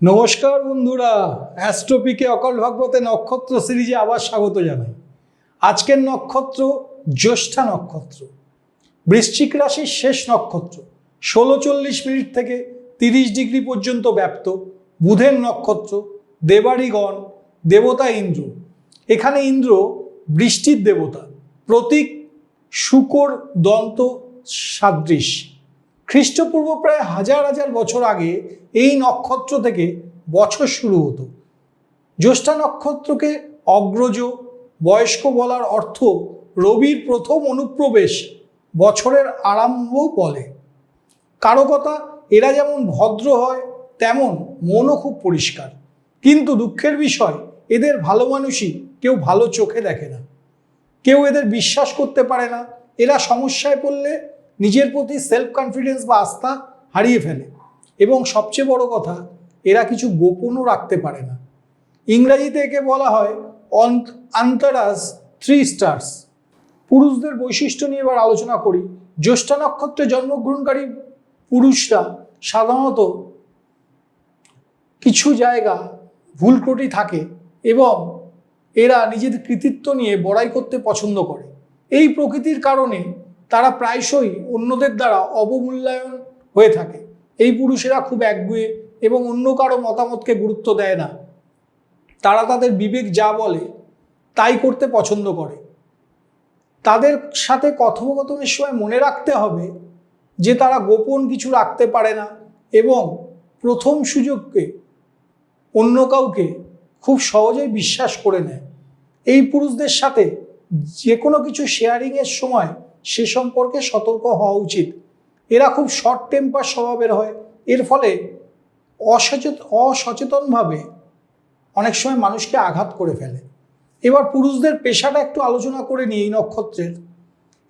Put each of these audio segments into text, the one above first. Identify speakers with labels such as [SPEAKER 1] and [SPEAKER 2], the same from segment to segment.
[SPEAKER 1] নমস্কার বন্ধুরা, অ্যাস্ট্রোপিকে অকল ভাগবতে নক্ষত্র সিরিজে আবার স্বাগত জানাই। আজকের নক্ষত্র জ্যৈষ্ঠা নক্ষত্র, বৃশ্চিক রাশির শেষ নক্ষত্র, ষোলো চল্লিশ মিনিট থেকে তিরিশ ডিগ্রি পর্যন্ত ব্যাপ্ত বুধের নক্ষত্র দেবাড়িগণ দেবতা ইন্দ্র। এখানে ইন্দ্র বৃষ্টির দেবতা, প্রতীক, শুকর, দন্ত, সাদৃশ। খ্রিস্টপূর্ব প্রায় হাজার হাজার বছর আগে এই নক্ষত্র থেকে বছর শুরু হতো। জ্যৈষ্ঠা নক্ষত্রকে অগ্রজ, বয়স্ক বলার অর্থ রবির প্রথম অনুপ্রবেশ বছরের আরম্ভ বলে। কারও কথা এরা যেমন ভদ্র হয়, তেমন মনও খুব পরিষ্কার। কিন্তু দুঃখের বিষয়, এদের ভালো মানুষই কেউ ভালো চোখে দেখে না। কেউ এদের বিশ্বাস করতে পারে না। এরা সমস্যায় পড়লে নিজের প্রতি সেলফ কনফিডেন্স বা আস্থা হারিয়ে ফেলে। এবং সবচেয়ে বড় কথা, এরা কিছু গোপনও রাখতে পারে না। ইংরাজিতে একে বলা হয় আন্তরাজ থ্রি স্টার্স পুরুষদের বৈশিষ্ট্য নিয়ে এবার আলোচনা করি। জ্যৈষ্ঠা নক্ষত্রে জন্মগ্রহণকারী পুরুষরা সাধারণত কিছু জায়গা ভুল ত্রুটি থাকে এবং এরা নিজেদের কৃতিত্ব নিয়ে বড়াই করতে পছন্দ করে। এই প্রকৃতির কারণে তারা প্রায়শই অন্যদের দ্বারা অবমূল্যায়ন হয়ে থাকে। এই পুরুষেরা খুব একগুয়ে এবং অন্য কারও মতামতকে গুরুত্ব দেয় না। তারা তাদের বিবেক যা বলে, তাই করতে পছন্দ করে। তাদের সাথে কথোপকথনের সময় মনে রাখতে হবে যে তারা গোপন কিছু রাখতে পারে না এবং প্রথম সুযোগকে অন্য কাউকে খুব সহজেই বিশ্বাস করে নেয়। এই পুরুষদের সাথে যে কোনো কিছু শেয়ারিংয়ের সময় সে সম্পর্কে সতর্ক হওয়া উচিত। এরা খুব শর্ট টেম্পার স্বভাবের হয়। এর ফলে অসচেত, অসচেতনভাবে অনেক সময় মানুষকে আঘাত করে ফেলে। এবার পুরুষদের পেশাটা একটু আলোচনা করে নিই এই নক্ষত্রের।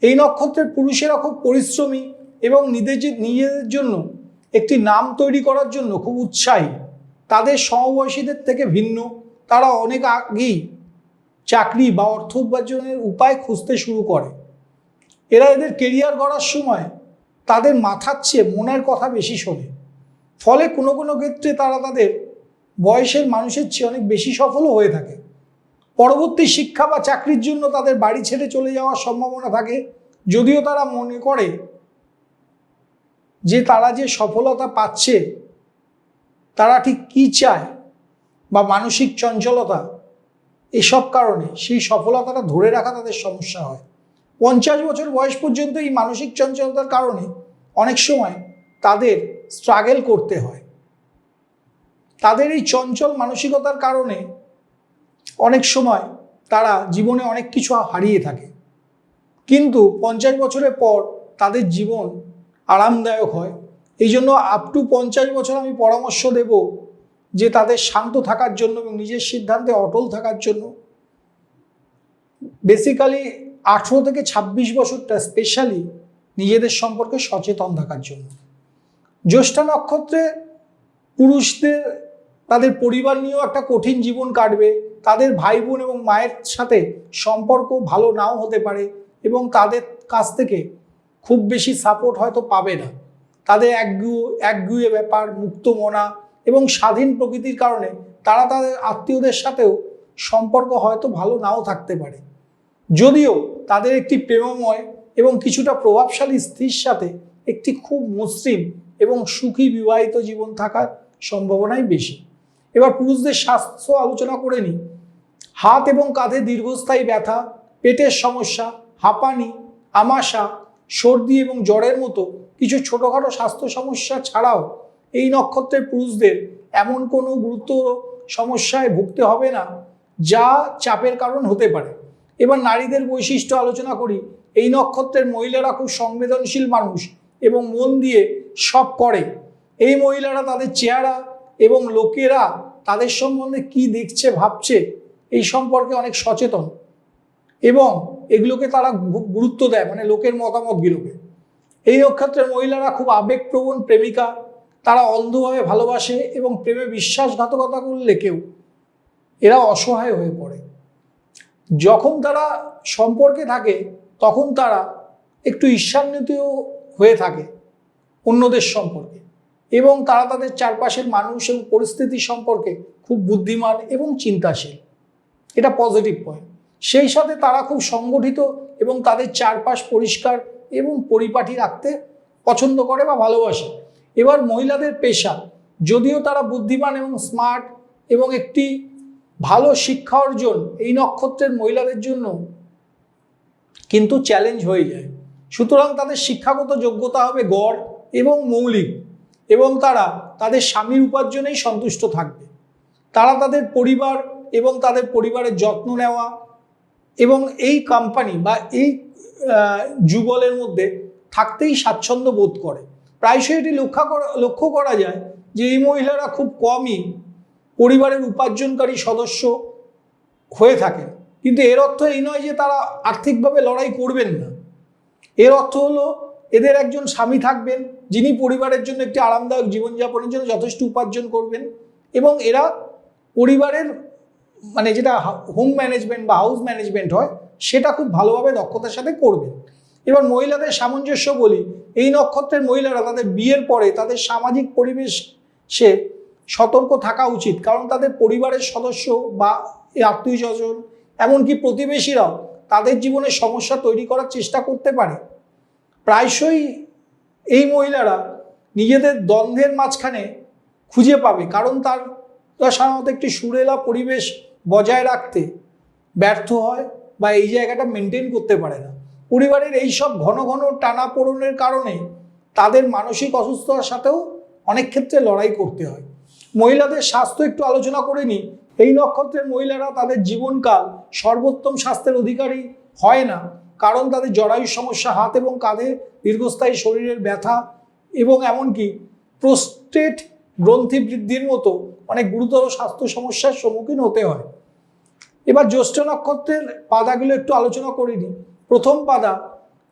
[SPEAKER 1] এই নক্ষত্রের পুরুষেরা খুব পরিশ্রমী এবং নিজেদের নিজেদের জন্য একটি নাম তৈরি করার জন্য খুব উৎসাহী। তাদের সমবয়সীদের থেকে ভিন্ন। তারা অনেক আগেই চাকরি বা অর্থ উপার্জনের উপায় খুঁজতে শুরু করে। এরা এদের কেরিয়ার গড়ার সময় তাদের মাথার চেয়ে মনের কথা বেশি শোনে। ফলে কোনো কোনো ক্ষেত্রে তারা তাদের বয়সের মানুষের চেয়ে অনেক বেশি সফলও হয়ে থাকে। পরবর্তী শিক্ষা বা চাকরির জন্য তাদের বাড়ি ছেড়ে চলে যাওয়ার সম্ভাবনা থাকে। যদিও তারা মনে করে যে তারা যে সফলতা পাচ্ছে, তারা ঠিক কী চায় বা মানসিক চঞ্চলতা, এসব কারণে সেই সফলতাটা ধরে রাখা তাদের সমস্যা হয়। পঞ্চাশ বছর বয়স পর্যন্ত এই মানসিক চঞ্চলতার কারণে অনেক সময় তাদের স্ট্রাগেল করতে হয়। তাদের এই চঞ্চল মানসিকতার কারণে অনেক সময় তারা জীবনে অনেক কিছু হারিয়ে থাকে। কিন্তু পঞ্চাশ বছরের পর তাদের জীবন আরামদায়ক হয়। এই জন্য আপ টু পঞ্চাশ বছর আমি পরামর্শ দেব যে তাদের শান্ত থাকার জন্য এবং নিজের সিদ্ধান্তে অটল থাকার জন্য। বেসিক্যালি আঠেরো থেকে ২৬ বছরটা স্পেশালি নিজেদের সম্পর্কে সচেতন থাকার জন্য। জ্যৈষ্ঠা নক্ষত্রে পুরুষদের, তাদের পরিবার নিয়েও একটা কঠিন জীবন কাটবে। তাদের ভাই বোন এবং মায়ের সাথে সম্পর্ক ভালো নাও হতে পারে এবং তাদের কাছ থেকে খুব বেশি সাপোর্ট হয়তো পাবে না। তাদের একগু একগুয়ে ব্যাপার, মুক্ত মনা এবং স্বাধীন প্রকৃতির কারণে তারা তাদের আত্মীয়দের সাথেও সম্পর্ক হয়তো ভালো নাও থাকতে পারে। যদিও তাদের একটি প্রেমময় এবং কিছুটা প্রভাবশালী স্ত্রীর সাথে একটি খুব মসৃণ এবং সুখী বিবাহিত জীবন থাকার সম্ভাবনাই বেশি। এবার পুরুষদের স্বাস্থ্য আলোচনা করে নিই। হাত এবং কাঁধে দীর্ঘস্থায়ী ব্যথা, পেটের সমস্যা, হাঁপানি, আমাশা, সর্দি এবং জ্বরের মতো কিছু ছোটোখাটো স্বাস্থ্য সমস্যা ছাড়াও এই নক্ষত্রের পুরুষদের এমন কোনো গুরুতর সমস্যায় ভুগতে হবে না, যা চাপের কারণ হতে পারে। এবার নারীদের বৈশিষ্ট্য আলোচনা করি। এই নক্ষত্রের মহিলারা খুব সংবেদনশীল মানুষ এবং মন দিয়ে সব করে। এই মহিলারা তাদের চেহারা এবং লোকেরা তাদের সম্বন্ধে কি দেখছে, ভাবছে, এই সম্পর্কে অনেক সচেতন। এবং এগুলোকে তারা গুরুত্ব দেয় মানে লোকের মতামত মতামতগুলোকে। এই নক্ষত্রের মহিলারা খুব আবেগপ্রবণ প্রেমিকা। তারা অন্ধভাবে ভালোবাসে এবং প্রেমে বিশ্বাসঘাতকতা করলে কেউ এরা অসহায় হয়ে পড়ে। যখন তারা সম্পর্কে থাকে, তখন তারা একটু ঈর্ষান্বিতও হয়ে থাকে অন্যদের সম্পর্কে। এবং তারা তাদের চারপাশের মানুষ এবং পরিস্থিতি সম্পর্কে খুব বুদ্ধিমান এবং চিন্তাশীল। এটা পজিটিভ পয়েন্ট সেই সাথে তারা খুব সংগঠিত এবং তাদের চারপাশ পরিষ্কার এবং পরিপাটি রাখতে পছন্দ করে বা ভালোবাসে। এবার মহিলাদের পেশা, যদিও তারা বুদ্ধিমান এবং স্মার্ট এবং একটি ভালো শিক্ষা অর্জন এই নক্ষত্রের মহিলাদের জন্য কিন্তু চ্যালেঞ্জ হয়ে যায়। সুতরাং তাদের শিক্ষাগত যোগ্যতা হবে গড় এবং মৌলিক এবং তারা তাদের স্বামীর উপার্জনেই সন্তুষ্ট থাকবে। তারা তাদের পরিবার এবং তাদের পরিবারের যত্ন নেওয়া এবং এই কোম্পানি বা এই যুগলের মধ্যে থাকতেই স্বাচ্ছন্দ্য বোধ করে। প্রায়শই এটি লক্ষ্য করা লক্ষ্য করা যায় যে এই মহিলারা খুব কমই পরিবারের উপার্জনকারী সদস্য হয়ে থাকেন কিন্তু এর অর্থ এই নয় যে তারা আর্থিকভাবে লড়াই করবেন না। এর অর্থ হলো এদের একজন স্বামী থাকবেন, যিনি পরিবারের জন্য একটি আরামদায়ক জীবনযাপনের জন্য যথেষ্ট উপার্জন করবেন এবং এরা পরিবারের মানে যেটা হোম ম্যানেজমেন্ট বা হাউস ম্যানেজমেন্ট হয়, সেটা খুব ভালোভাবে দক্ষতার সাথে করবেন। এবার মহিলাদের সামঞ্জস্য বলি, এই নক্ষত্রের মহিলারা তাদের বিয়ের পরে তাদের সামাজিক পরিবেশে সতর্ক থাকা উচিত, কারণ তাদের পরিবারের সদস্য বা আত্মীয় স্বজন, এমনকি প্রতিবেশীরাও তাদের জীবনে সমস্যা তৈরি করার চেষ্টা করতে পারে। প্রায়শই এই মহিলারা নিজেদের দ্বন্দ্বের মাঝখানে খুঁজে পাবে, কারণ তার সাধারণত একটি সুরেলা পরিবেশ বজায় রাখতে ব্যর্থ হয় বা এই জায়গাটা মেনটেন করতে পারে না। পরিবারের এই সব ঘন ঘন টানাপোড়নের কারণে তাদের মানসিক অসুস্থতার সাথেও অনেক ক্ষেত্রে লড়াই করতে হয়। মহিলাদের স্বাস্থ্য একটু আলোচনা করে নিই। এই নক্ষত্রের মহিলারা তাদের জীবনকাল সর্বোত্তম স্বাস্থ্যের অধিকারী হয় না, কারণ তাদের জরায়ু সমস্যা, হাত এবং কাঁধে দীর্ঘস্থায়ী শরীরের ব্যথা এবং এমনকি প্রোস্টেট গ্রন্থি বৃদ্ধির মতো অনেক গুরুতর স্বাস্থ্য সমস্যার সম্মুখীন হতে হয়। এবার জ্যৈষ্ঠ নক্ষত্রের পাদাগুলো একটু আলোচনা করে নিই। প্রথম পাদা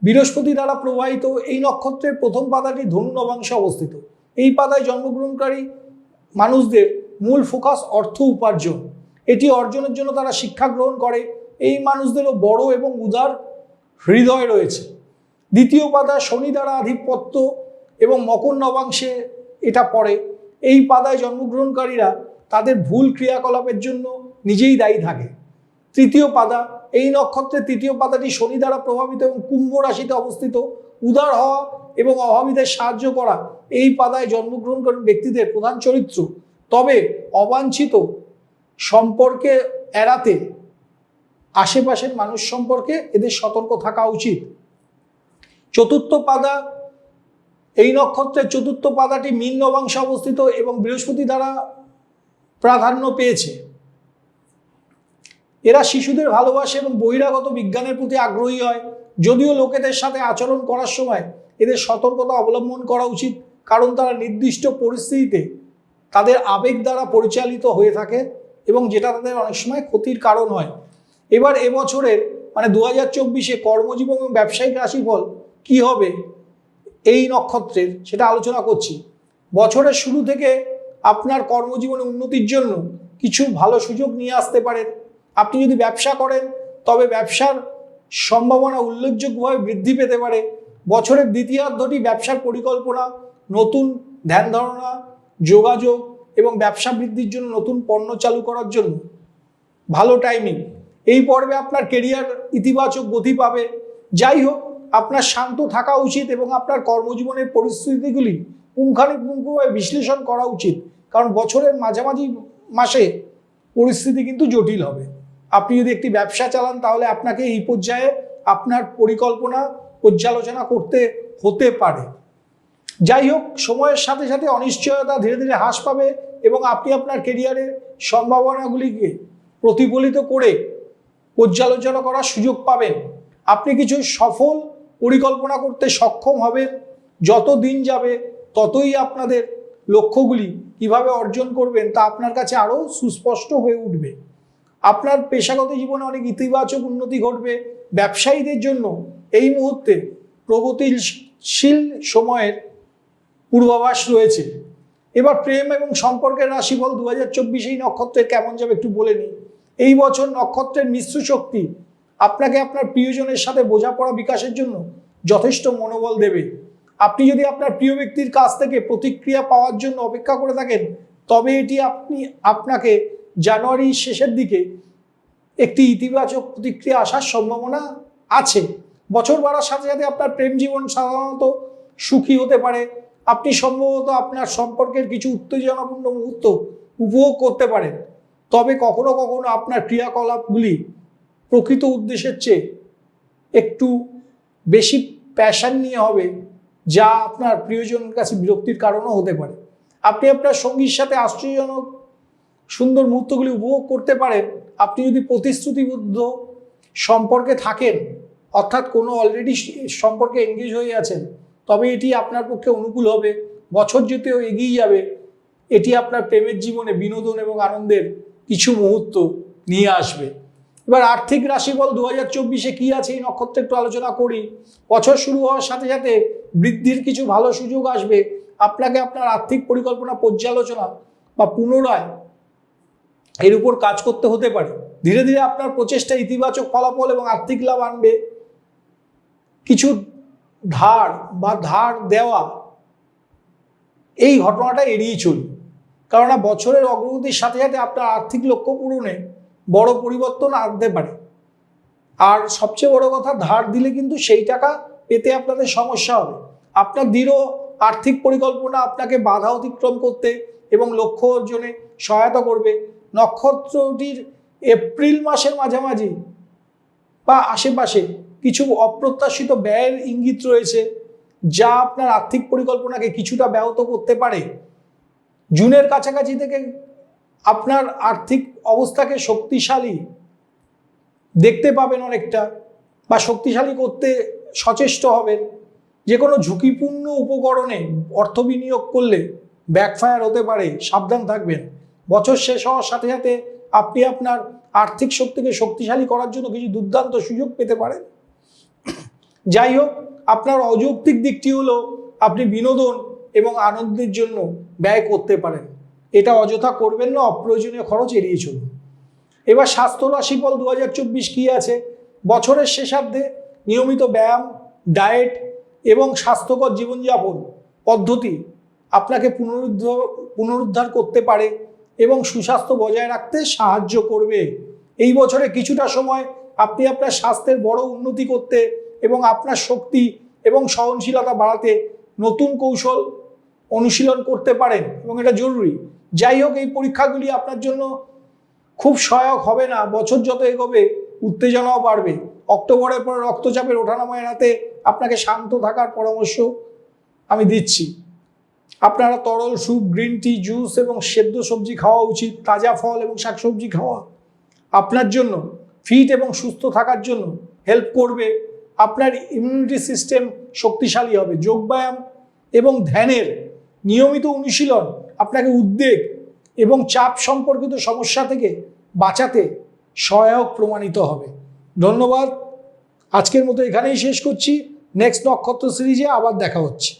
[SPEAKER 1] বৃহস্পতি দ্বারা প্রবাহিত, এই নক্ষত্রের প্রথম পাদাটি ধনু নবাংশে অবস্থিত। এই পাদায় জন্মগ্রহণকারী মানুষদের মূল ফোকাস অর্থ উপার্জন। এটি অর্জনের জন্য তারা শিক্ষা গ্রহণ করে। এই মানুষদেরও বড় এবং উদার হৃদয় রয়েছে। দ্বিতীয় পাদা শনি দ্বারা আধিপত্য এবং মকর নবাংশে এটা পড়ে। এই পাদায় জন্মগ্রহণকারীরা তাদের ভুল ক্রিয়াকলাপের জন্য নিজেই দায়ী থাকে। তৃতীয় পাদা, এই নক্ষত্রের তৃতীয় পাদাটি শনি দ্বারা প্রভাবিত এবং কুম্ভ রাশিতে অবস্থিত। উদার হওয়া এবং অভাবীদের সাহায্য করা এই পাদায় জন্মগ্রহণকারী ব্যক্তিদের প্রধান চরিত্র। তবে অবাঞ্ছিত সম্পর্কে এড়াতে আশেপাশের মানুষ সম্পর্কে এদের সতর্ক থাকা উচিত। চতুর্থ পাদা, এই নক্ষত্রের চতুর্থ পাদাটি মীন নবাংশে অবস্থিত এবং বৃহস্পতি দ্বারা প্রাধান্য পেয়েছে। এরা শিশুদের ভালোবাসে এবং বহিরাগত বিজ্ঞানের প্রতি আগ্রহী হয়। যদিও লোকেদের সাথে আচরণ করার সময় এদের সতর্কতা অবলম্বন করা উচিত। কারণ তারা নির্দিষ্ট পরিস্থিতিতে তাদের আবেগ দ্বারা পরিচালিত হয়ে থাকে এবং যেটা তাদের অনেক সময় ক্ষতির কারণ হয়। এবার এবছরের মানে দু হাজার চব্বিশে কর্মজীবন এবং ব্যবসায়িক রাশিফল কি হবে এই নক্ষত্রের সেটা আলোচনা করছি। বছরের শুরু থেকে আপনার কর্মজীবনে উন্নতির জন্য কিছু ভালো সুযোগ নিয়ে আসতে পারেন। আপনি যদি ব্যবসা করেন, তবে ব্যবসার সম্ভাবনা উল্লেখযোগ্যভাবে বৃদ্ধি পেতে পারে। বছরের দ্বিতীয়ার্ধটি ব্যবসার পরিকল্পনা নতুন ধ্যান ধারণা, যোগাযোগ এবং ব্যবসা বৃদ্ধির জন্য নতুন পণ্য চালু করার জন্য ভালো টাইমিং এই পর্বে আপনার কেরিয়ার ইতিবাচক গতি পাবে। যাই হোক, আপনার শান্ত থাকা উচিত এবং আপনার কর্মজীবনের পরিস্থিতিগুলি পুঙ্খানুপুঙ্খভাবে বিশ্লেষণ করা উচিত। কারণ বছরের মাঝামাঝি মাসে পরিস্থিতি কিন্তু জটিল হবে। আপনি যদি একটি ব্যবসা চালান, তাহলে আপনাকে এই পর্যায়ে আপনার পরিকল্পনা, পর্যালোচনা করতে হতে পারে। যাই হোক, সময়ের সাথে সাথে অনিশ্চয়তা ধীরে ধীরে হ্রাস পাবে এবং আপনি আপনার কেরিয়ারের সম্ভাবনাগুলিকে প্রতিফলিত করে পর্যালোচনা করার সুযোগ পাবেন। আপনি কিছু সফল পরিকল্পনা করতে সক্ষম হবেন। যত দিন যাবে, ততই আপনাদের লক্ষ্যগুলি কীভাবে অর্জন করবেন তা আপনার কাছে আরও সুস্পষ্ট হয়ে উঠবে। আপনার পেশাগত জীবনে অনেক ইতিবাচক উন্নতি ঘটবে। ব্যবসায়ীদের জন্য এই মুহূর্তে প্রগতিশীল সময়ের পূর্বাভাস রয়েছে। এবার প্রেম এবং সম্পর্কের রাশিফল দু হাজার চব্বিশে এই নক্ষত্রের কেমন যাবে একটু বলে নিই। এই বছর নক্ষত্রের মিশ্র শক্তি আপনাকে আপনার প্রিয়জনের সাথে বোঝাপড়া বিকাশের জন্য যথেষ্ট মনোবল দেবে। আপনি যদি আপনার প্রিয় ব্যক্তির কাছ থেকে প্রতিক্রিয়া পাওয়ার জন্য অপেক্ষা করে থাকেন, তবে এটি আপনি, আপনাকে জানুয়ারির শেষের দিকে একটি ইতিবাচক প্রতিক্রিয়া আসার সম্ভাবনা আছে। বছর বাড়ার সাথে সাথে আপনার প্রেম জীবন সাধারণত সুখী হতে পারে আপনি সম্ভবত আপনার সম্পর্কের কিছু উত্তেজনাপূর্ণ মুহূর্ত উপভোগ করতে পারেন। তবে কখনো কখনো আপনার ক্রিয়াকলাপগুলি প্রকৃত উদ্দেশ্যের চেয়ে একটু বেশি প্যাশন নিয়ে হবে, যা আপনার প্রিয়জনের কাছে বিরক্তির কারণও হতে পারে। আপনি আপনার সঙ্গীর সাথে আশ্চর্যজনক সুন্দর মুহূর্তগুলি উপভোগ করতে পারেন। আপনি যদি প্রতিশ্রুতিবদ্ধ সম্পর্কে থাকেন, অর্থাৎ কোনো অলরেডি সম্পর্কে এঙ্গেজ হয়ে আছেন তবে এটি আপনার পক্ষে অনুকূল হবে। বছর যেতেও এগিয়ে যাবে। এটি আপনার প্রেমের জীবনে বিনোদন এবং আনন্দের কিছু মুহূর্ত নিয়ে আসবে। এবার আর্থিক রাশিফল দু হাজার চব্বিশে কী আছে এই নক্ষত্রে একটু আলোচনা করি। বছর শুরু হওয়ার সাথে সাথে বৃদ্ধির কিছু ভালো সুযোগ আসবে। আপনাকে আপনার আর্থিক পরিকল্পনা পর্যালোচনা বা পুনরায় এর উপর কাজ করতে হতে পারে। ধীরে ধীরে আপনার প্রচেষ্টা ইতিবাচক ফলাফল এবং আর্থিক লাভ আনবে। কিছু ধার বা ধার দেওয়া, এই ঘটনাটা এড়িয়ে চলুন কেননা বছরের অগ্রগতির সাথে সাথে আপনার আর্থিক লক্ষ্য পূরণে বড় পরিবর্তন আনতে পারে। আর সবচেয়ে বড় কথা, ধার দিলে কিন্তু সেই টাকা পেতে আপনাদের সমস্যা হবে। আপনার দৃঢ় আর্থিক পরিকল্পনা আপনাকে বাধা অতিক্রম করতে এবং লক্ষ্য অর্জনে সহায়তা করবে। নক্ষত্রটির এপ্রিল মাসের মাঝামাঝি বা আশেপাশে কিছু অপ্রত্যাশিত ব্যয়ের ইঙ্গিত রয়েছে, যা আপনার আর্থিক পরিকল্পনাকে কিছুটা ব্যাহত করতে পারে। জুনের কাছাকাছি থেকে আপনার আর্থিক অবস্থাকে শক্তিশালী দেখতে পাবেন অনেকটা, বা শক্তিশালী করতে সচেষ্ট হবেন। যে কোনো ঝুঁকিপূর্ণ উপকরণে অর্থ বিনিয়োগ করলে ব্যাকফায়ার হতে পারে, সাবধান থাকবেন। বছর শেষ হওয়ার সাথে সাথে আপনি আপনার আর্থিক শক্তিকে শক্তিশালী করার জন্য কিছু দুর্দান্ত সুযোগ পেতে পারেন। যাই হোক, আপনার অযৌক্তিক দিকটি হলো আপনি বিনোদন এবং আনন্দের জন্য ব্যয় করতে পারেন। এটা অযথা করবেন না, অপ্রয়োজনীয় খরচ এড়িয়ে চলুন। এবার স্বাস্থ্য রাশিফল দু হাজার চব্বিশ কী আছে? বছরের শেষার্ধে নিয়মিত ব্যায়াম, ডায়েট এবং স্বাস্থ্যকর জীবনযাপন পদ্ধতি আপনাকে পুনরুদ্ধার পুনরুদ্ধার করতে পারে এবং সুস্বাস্থ্য বজায় রাখতে সাহায্য করবে। এই বছরে কিছুটা সময় আপনি আপনার স্বাস্থ্যের বড় উন্নতি করতে এবং আপনার শক্তি এবং সহনশীলতা বাড়াতে নতুন কৌশল অনুশীলন করতে পারেন এবং এটা জরুরি। যাই হোক, এই পরীক্ষাগুলি আপনার জন্য খুব সহায়ক হবে না। বছর যত এগোবে, উত্তেজনাও বাড়বে। অক্টোবরের পরে রক্তচাপের ওঠানামা এড়াতে আপনাকে শান্ত থাকার পরামর্শ আমি দিচ্ছি। আপনারা তরল স্যুপ, গ্রিন টি, জুস এবং সেদ্ধ সবজি খাওয়া উচিত, তাজা ফল এবং শাকসবজি খাওয়া। আপনার জন্য, ফিট এবং সুস্থ থাকার জন্য হেল্প করবে আপনার ইমিউনিটি সিস্টেম শক্তিশালী হবে। যোগব্যায়াম এবং ধ্যানের নিয়মিত অনুশীলন, আপনাকে উদ্বেগ এবং চাপ সম্পর্কিত সমস্যা থেকে বাঁচাতে সহায়ক প্রমাণিত হবে। ধন্যবাদ। আজকের মতো এখানেই শেষ করছি। নেক্সট নক্ষত্র সিরিজে আবার দেখা হচ্ছে।